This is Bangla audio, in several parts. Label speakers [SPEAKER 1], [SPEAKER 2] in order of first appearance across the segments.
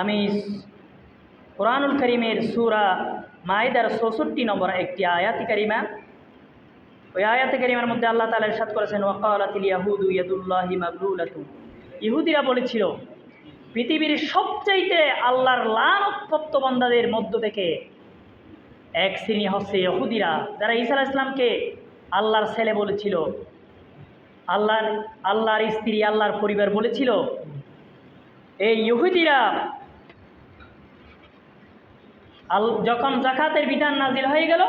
[SPEAKER 1] আমি কোরআনুল করিমের সুরা মাইদার চৌষট্টি নম্বর একটি আয়াতি কারিমা। ওই আয়াতি কারিমার মধ্যে আল্লাহ তালা ইরশাদ করেছেন ইহুদিরা বলেছিল, পৃথিবীর সবচাইতে আল্লাহর লানপ্রাপ্ত বান্দাদের মধ্য থেকে এক শ্রেণি হচ্ছে ইহুদিরা, যারা ঈসা ইসলামকে আল্লাহর ছেলে বলেছিল। আল্লাহর আল্লাহর স্ত্রী, আল্লাহর পরিবার বলেছিল, এই ইহুদিরা আল, যখন জাকাতের বিধান নাজিল হয়ে গেল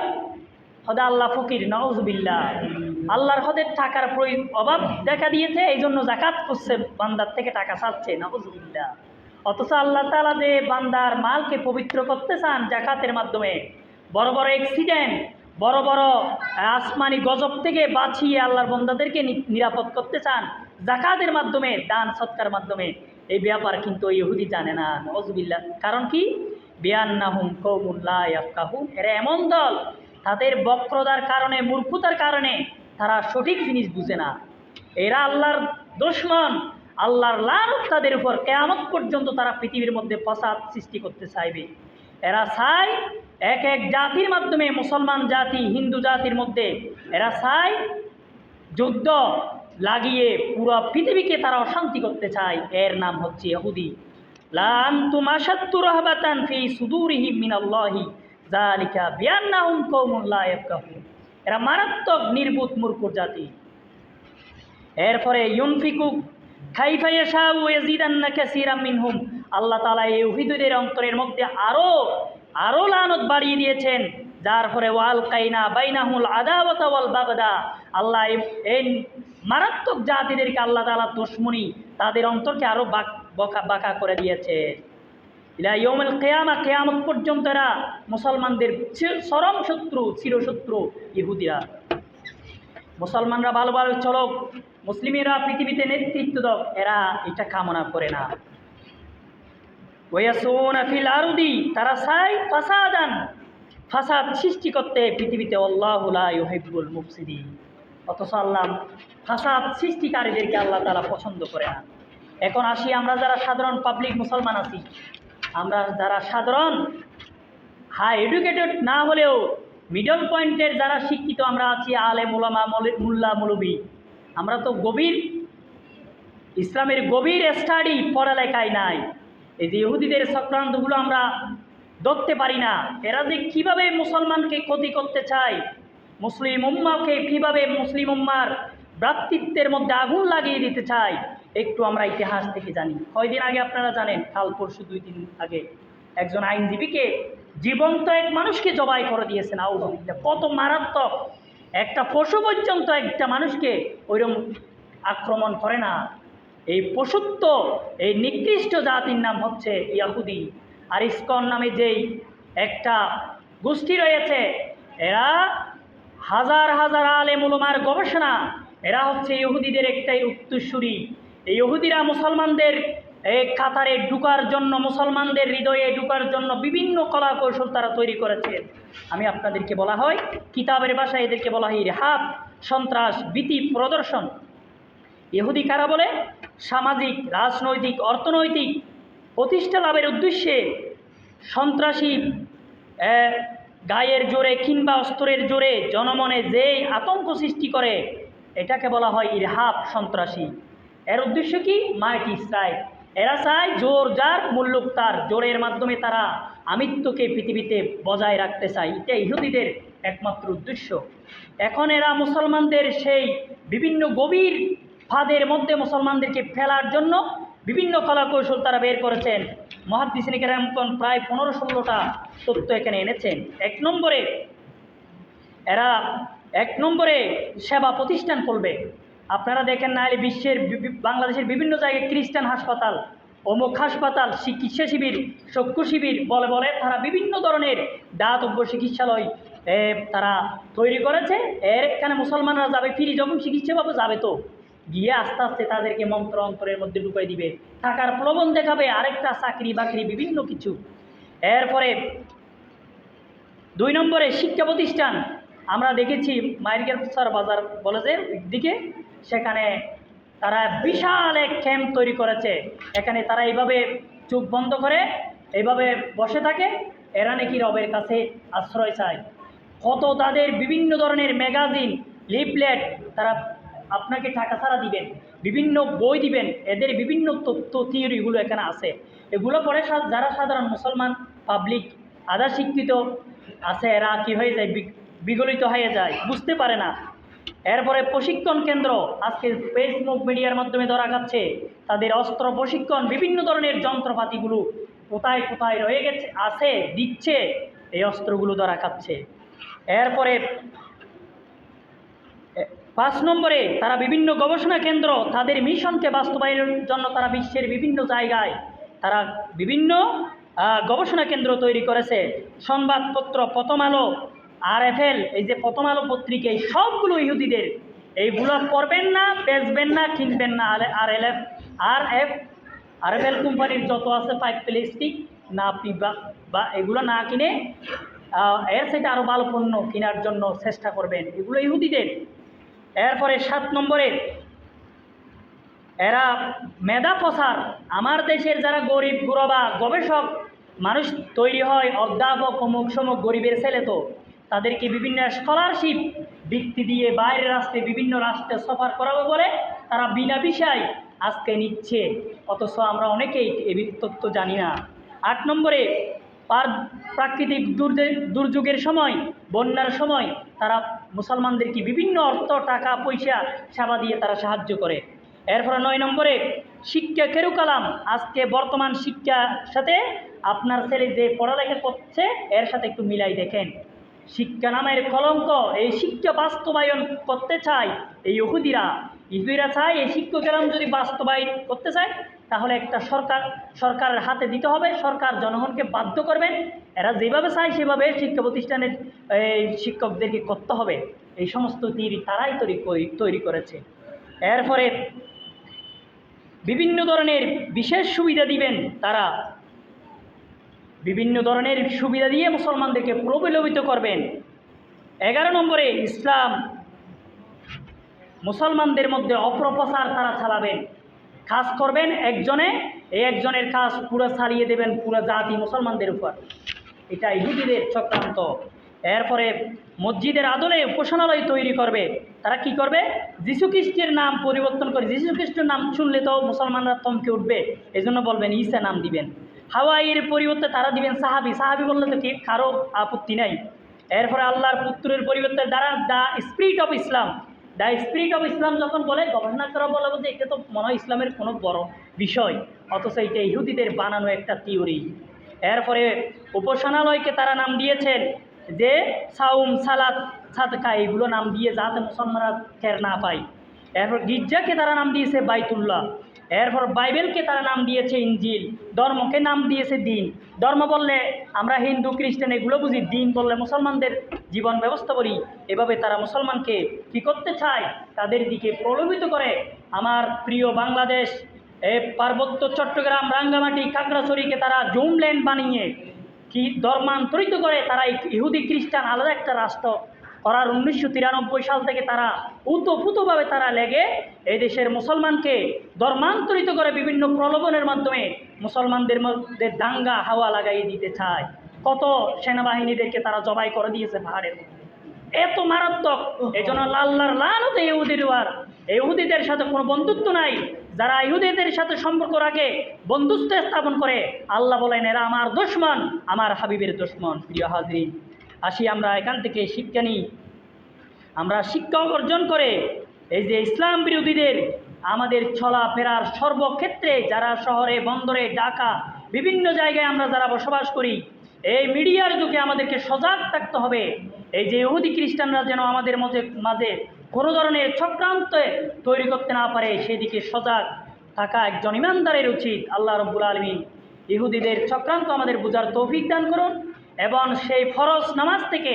[SPEAKER 1] হদা আল্লাহ ফকির নওজবিল্লা আল্লাহর হদের টাকার অভাব দেখা দিয়েছে এই জন্য জাকাত করছে বান্দার থেকে টাকা চাচ্ছে নওজবিল্লা অথচ আল্লাহ তালা যে বান্দার মালকে পবিত্র করতে চান জাকাতের মাধ্যমে, বড় বড় অ্যাক্সিডেন্ট বড় বড় আসমানি গজব থেকে বাঁচিয়ে আল্লাহর বন্দাদেরকে নিরাপদ করতে চান, জাকাতের মাধ্যমে, দান সৎকার মাধ্যমে, এই ব্যাপার কিন্তু ইহুদি জানে না নজবিল্লা কারণ কি? বিয়ান্নাহুম কৌমুল্লাহ এরা এমন দল, তাদের বক্রতার কারণে, মূর্খতার কারণে তারা সঠিক জিনিস বুঝে না। এরা আল্লাহর দুশ্মন, আল্লাহর লানত তাদের উপর কেয়ামত পর্যন্ত তারা পৃথিবীর মধ্যে ফসাদ সৃষ্টি করতে চাইবে। এরা চায় এক এক জাতির মাধ্যমে, মুসলমান জাতি, হিন্দু জাতির মধ্যে, এরা চায় যুদ্ধ লাগিয়ে পুরো পৃথিবীকে তারা অশান্তি করতে চায়। এর নাম হচ্ছে ইহুদি। ফি এরা মারাত্মক নির্বুত মূর্খ জাতি। এরপরে আল্লাহ তাআলা এই ইহুদিদের অন্তরের মধ্যে আরও আরও লানত বাড়িয়ে দিয়েছেন। যার ফলে ওয়াল কাইনা বাইনাহুল আদাওয়াতা ওয়াল বাগদা। আল্লাহ এই- মারাত্মক জাতিদেরকে আল্লাহ তাআলা দুশ্মনী, তাদের অন্তরকে আরও বাক- বকা করে দিয়েছে। ইলা কেয়ামা, কেয়ামত পর্যন্ত এরা মুসলমানদের চরম শত্রু, চিরশত্রু ইহুদিরা। মুসলমানরা ভালো ভালো চলক, মুসলিমেরা পৃথিবীতে নেতৃত্ব দক এরা এটা কামনা করে না। ওয়াসুনা ফিল আরদি, তারা চায় ফাসাদান, ফাসাদ সৃষ্টি করতে পৃথিবীতে। আল্লাহ লা ইউহিব্বুল মুফসিদিন। অথচ আল্লাহ ফাসাদ সৃষ্টিকারীদেরকে আল্লাহ তাআলা পছন্দ করে না। এখন আসি আমরা যারা সাধারণ পাবলিক মুসলমান আছি। আমরা যারা সাধারণ হাই এডুকেটেড না হলেও মিডল পয়েন্টের যারা শিক্ষিত আমরা আছি আলে মোলামা মলে- মুল্লা, মৌলবী। আমরা তো গভীর, ইসলামের গভীর স্টাডি পড়ালেখায় নাই। এই যে ইহুদিদের চক্রান্তগুলো আমরা ধরতে পারি না। এরা যে কীভাবে মুসলমানকে ক্ষতি করতে চায়, মুসলিম উম্মাকে কীভাবে মুসলিম উম্মার ভ্রাতৃত্বের মধ্যে আগুন লাগিয়ে দিতে চায় একটু আমরা ইতিহাস থেকে জানি। কয়দিন আগে আপনারা জানেন, কাল পরশু দুই দিন আগে একজন আইনজীবীকে জীবন্ত এক মানুষকে জবাই করে দিয়েছেন আউজবিল্লা কত মারাত্মক। একটা পশু পর্যন্ত একটা মানুষকে ওইরকম আক্রমণ করে না। এই পশুত্ব, এই নিকৃষ্ট জাতির নাম হচ্ছে ইয়াহুদি। আর ইস্কন নামে যেই একটা গোষ্ঠী রয়েছে, এরা হাজার হাজার আলে মুলমার গবেষণা, এরা হচ্ছে ইহুদিদের একটাই উত্তরসূরি। ইহুদিরা মুসলমানদের কাতারে ঢুকার জন্য, মুসলমানদের হৃদয়ে ঢুকার জন্য বিভিন্ন কলা কৌশল তারা তৈরি করেছে। আমি আপনাদেরকে বলা হয়, কিতাবের ভাষায় এদেরকে বলা হয় রেহাব সন্ত্রাস, ভীতি, প্রদর্শন। ইহুদি কারা বলে? সামাজিক, রাজনৈতিক, অর্থনৈতিক প্রতিষ্ঠা লাভের উদ্দেশ্যে সন্ত্রাসী গায়ের জোরে কিংবা অস্ত্রের জোরে জনমনে যেই আতঙ্ক সৃষ্টি করে, এটাকে বলা হয় ইরহাব সন্ত্রাসী। এর উদ্দেশ্য কি? মাইটি স্ট্রাইক এরা চায় জোর যার মুল্লুক তার। জোরের মাধ্যমে তারা আমিত্বকে পৃথিবীতে বজায় রাখতে চায়। এটা ইহুদিদের একমাত্র উদ্দেশ্য। এখন এরা মুসলমানদের সেই বিভিন্ন গভীর ফাঁদের মধ্যে মুসলমানদেরকে ফেলার জন্য বিভিন্ন কলাকৌশল তারা বের করেছেন। মহাদিসিন কেরামগণ প্রায় পনেরো ষোলোটা তথ্য এখানে এনেছেন। এক নম্বরে এরা এক নম্বরে সেবা প্রতিষ্ঠান করবে। আপনারা দেখেন না হলে বিশ্বের বাংলাদেশের বিভিন্ন জায়গায় খ্রিস্টান হাসপাতাল অমুক হাসপাতাল, চিকিৎসা শিবির চক্ষু শিবির বলে বলে তারা বিভিন্ন ধরনের দাতব্য চিকিৎসালয় তারা তৈরি করেছে। এর এখানে মুসলমানরা যাবে ফিরি যখন চিকিৎসা পাবো, যাবে তো। গিয়ে আস্তে আস্তে তাদেরকে মন্ত্র অন্তরের মধ্যে ঢুকাই দিবে। টাকার প্রবণ দেখাবে আরেকটা চাকরি বাকরি বিভিন্ন কিছু। এরপরে দুই নম্বরে শিক্ষা প্রতিষ্ঠান। আমরা দেখেছি মাইরগের স্যার বাজার যে দিকে সেখানে তারা বিশাল এক ক্যাম্প তৈরি করেছে। এখানে তারা এইভাবে চোখ বন্ধ করে এইভাবে বসে থাকে। এরা নাকি রবের কাছে আশ্রয় চায়। কত তাদের বিভিন্ন ধরনের ম্যাগাজিন, লিফলেট তারা আপনাকে টাকা ছাড়া দিবেন, বিভিন্ন বই দিবেন, এদের বিভিন্ন তথ্য, থিওরিগুলো এখানে আছে। এগুলো পরে যারা সাধারণ মুসলমান, পাবলিক, আধা শিক্ষিত আছে, এরা কী হয়ে যায় বিগলিত হয়ে যায়, বুঝতে পারে না। এরপরে প্রশিক্ষণ কেন্দ্র আজকে ফেসবুক মিডিয়ার মাধ্যমে ধরা যাচ্ছে তাদের অস্ত্র প্রশিক্ষণ, বিভিন্ন ধরনের যন্ত্রপাতিগুলো কোথায় কোথায় রয়ে গেছে, আছে, দিচ্ছে, এই অস্ত্রগুলো ধরা খাচ্ছে। এরপরে পাঁচ নম্বরে তারা বিভিন্ন গবেষণা কেন্দ্র, তাদের মিশনকে বাস্তবায়নের জন্য তারা বিশ্বের বিভিন্ন জায়গায় তারা বিভিন্ন গবেষণা কেন্দ্র তৈরি করেছে। সংবাদপত্র প্রথম আলো আর এফ এল এই যে প্রথম আলো পত্রিকা, এই সবগুলো ইহুদিদের। এইগুলো পড়বেন না, বেচবেন না, কিনবেন না আর L F R F R F L কোম্পানির যত আছে পাইপ প্লাস্টিক না আপনি বা বা এগুলো না কিনে এর সাথে আরও ভালো পণ্য কেনার জন্য চেষ্টা করবেন। এগুলো ইহুদিদের। এরপরে সাত নম্বরে, এরা মেধা প্রসার আমার দেশের যারা গরিব, গুরবা, গবেষক, মানুষ তৈরি হয়, অধ্যাপক, অমুক সমুক গরিবের ছেলে তো। তাদেরকে বিভিন্ন স্কলারশিপ বৃত্তি দিয়ে বাইরের রাষ্ট্রে বিভিন্ন রাষ্ট্রে সফর করাবো বলে তারা বিনা বিষয় আজকে নিচ্ছে। অথচ আমরা অনেকেই এ তথ্য জানি না। আট নম্বরে প্রাকৃতিক দুর্যোগ দুর্যোগের সময়, বন্যার সময় তারা মুসলমানদেরকে বিভিন্ন অর্থ, টাকা, পয়সা, সেবা দিয়ে তারা সাহায্য করে? এরপরে নয় নম্বরে, শিক্ষা কেরু কালাম। আজকে বর্তমান শিক্ষার সাথে আপনার ছেলে যে পড়ালেখা করছে, এর সাথে একটু মিলাই দেখেন। শিক্ষা নামের কলঙ্ক, এই শিক্ষা বাস্তবায়ন করতে চায় এই ইহুদিরা। ইহুদিরা চায় এই শিক্ষা কেরাম যদি বাস্তবায়ন করতে চায়, তাহলে একটা সরকার, সরকারের হাতে দিতে হবে, সরকার জনগণকে বাধ্য করবেন এরা যেভাবে চায়, সেভাবে শিক্ষা প্রতিষ্ঠানের, এই শিক্ষকদেরকে করতে হবে। এই সমস্ত তিরি তারাই তৈরি তৈরি করেছে। এরপরে বিভিন্ন ধরনের বিশেষ সুবিধা দিবেন তারা। বিভিন্ন ধরনের সুবিধা দিয়ে মুসলমানদেরকে প্রবলোভিত করবেন। এগারো নম্বরে ইসলাম। মুসলমানদের মধ্যে অপ্রপ্রচার তারা চালাবেন। কাজ করবেন একজনে, এই একজনের কাজ পুরো ছাড়িয়ে দেবেন পুরো জাতি মুসলমানদের উপর। এটা ইহুদিদের চক্রান্ত। এরপরে মসজিদের আদলে উপাসনালয় তৈরি করবে। তারা কি করবে? যীশু খ্রিস্টের নাম পরিবর্তন করে যীশু খ্রিস্টের নাম শুনলে তো মুসলমানরা থমকে উঠবে। এই জন্য বলবেন, ঈসা নাম দিবেন। হাওয়াইয়ের পরিবর্তে তারা দিবেন সাহাবি। সাহাবি বললে তো ঠিক, কারও আপত্তি নাই। এরপরে আল্লাহর পুত্রের পরিবর্তে দ্বারা the spirit of Islam. The spirit of Islam যখন বলে গবেষণা করা বলে যে এটা তো মনে হয় ইসলামের কোনো বড় বিষয়। অথচ এটা ইহুদিদের বানানো একটা থিওরি এরপরে উপাসনালয়কে তারা নাম দিয়েছেন যে সাউম, সালাদ, সাদকা, এগুলো নাম দিয়ে যাতে মুসলমানরা খের না পায়। এরপর গির্জাকে তারা নাম দিয়েছে বাইতুল্লাহ। এরপর বাইবেলকে তারা নাম দিয়েছে ইঞ্জিল ধর্মকে নাম দিয়েছে দিন। ধর্ম বললে আমরা হিন্দু, খ্রিস্টান, এগুলো বুঝি। দিন বললে মুসলমানদের জীবন ব্যবস্থা করি এভাবে তারা মুসলমানকে কী করতে চায় তাদের দিকে প্রলোভিত করে। আমার প্রিয় বাংলাদেশ, এ পার্বত্য চট্টগ্রাম, রাঙ্গামাটি, খাগড়াছড়িকে তারা জুম জুমল্যান্ড বানিয়ে কি ধর্মান্তরিত করে তারা ইহুদি খ্রিস্টান আলাদা একটা রাষ্ট্র করার উনিশশো তিরানব্বই সাল থেকে তারা উতপুতভাবে তারা লেগে এই দেশের মুসলমানকে ধর্মান্তরিত করে বিভিন্ন প্রলোভনের মাধ্যমে মুসলমানদের মধ্যে দাঙ্গা হাওয়া লাগাই দিতে চায়। কত সেনাবাহিনীদেরকে তারা জবাই করে দিয়েছে পাহাড়ের মধ্যে। এত মারাত্মক। এই জন্য আল্লাহর লানত ইহুদির ওয়ার ইহুদিদের সাথে কোনো বন্ধুত্ব নাই। যারা ইহুদিদের সাথে সম্পর্ক রাখে, বন্ধুত্ব স্থাপন করে, আল্লাহ বলেন, এরা আমার দুশ্মন, আমার হাবিবের দুশ্মন, প্রিয় হাজরিন। আসি আমরা এখান থেকে শিক্ষা নিই। আমরা শিক্ষা অর্জন করে, এই যে ইসলাম বিরোধীদের, আমাদের চলাফেরার সর্বক্ষেত্রে যারা শহরে, বন্দরে, ঢাকা, বিভিন্ন জায়গায় আমরা যারা বসবাস করি, এই মিডিয়ার যুগে আমাদেরকে সজাগ থাকতে হবে। এই যে ইহুদি খ্রিস্টানরা যেন আমাদের মধ্যে, মাঝে কোনো ধরনের চক্রান্ত তৈরি করতে না পারে, সেদিকে সজাগ থাকা একজন ইমানদারের উচিত। আল্লাহ রব্বুল আলমিন ইহুদিদের চক্রান্ত আমাদের বোঝার তৌফিক দান করুন এবং সেই ফরজ নামাজ থেকে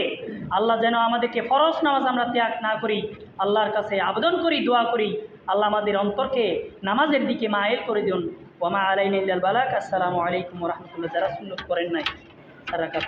[SPEAKER 1] আল্লাহ যেন আমাদেরকে ফরজ নামাজ আমরা ত্যাগ না করি, আল্লাহর কাছে আবেদন করি, দোয়া করি, আল্লাহ আমাদের অন্তরকে নামাজের দিকে মায়েল করে দিন। ওমা আলাইন বালাক, আসসালামু আলাইকুম রহমতুল্লাহ। যারা সুন্নত করেন নাই, তারা কাজ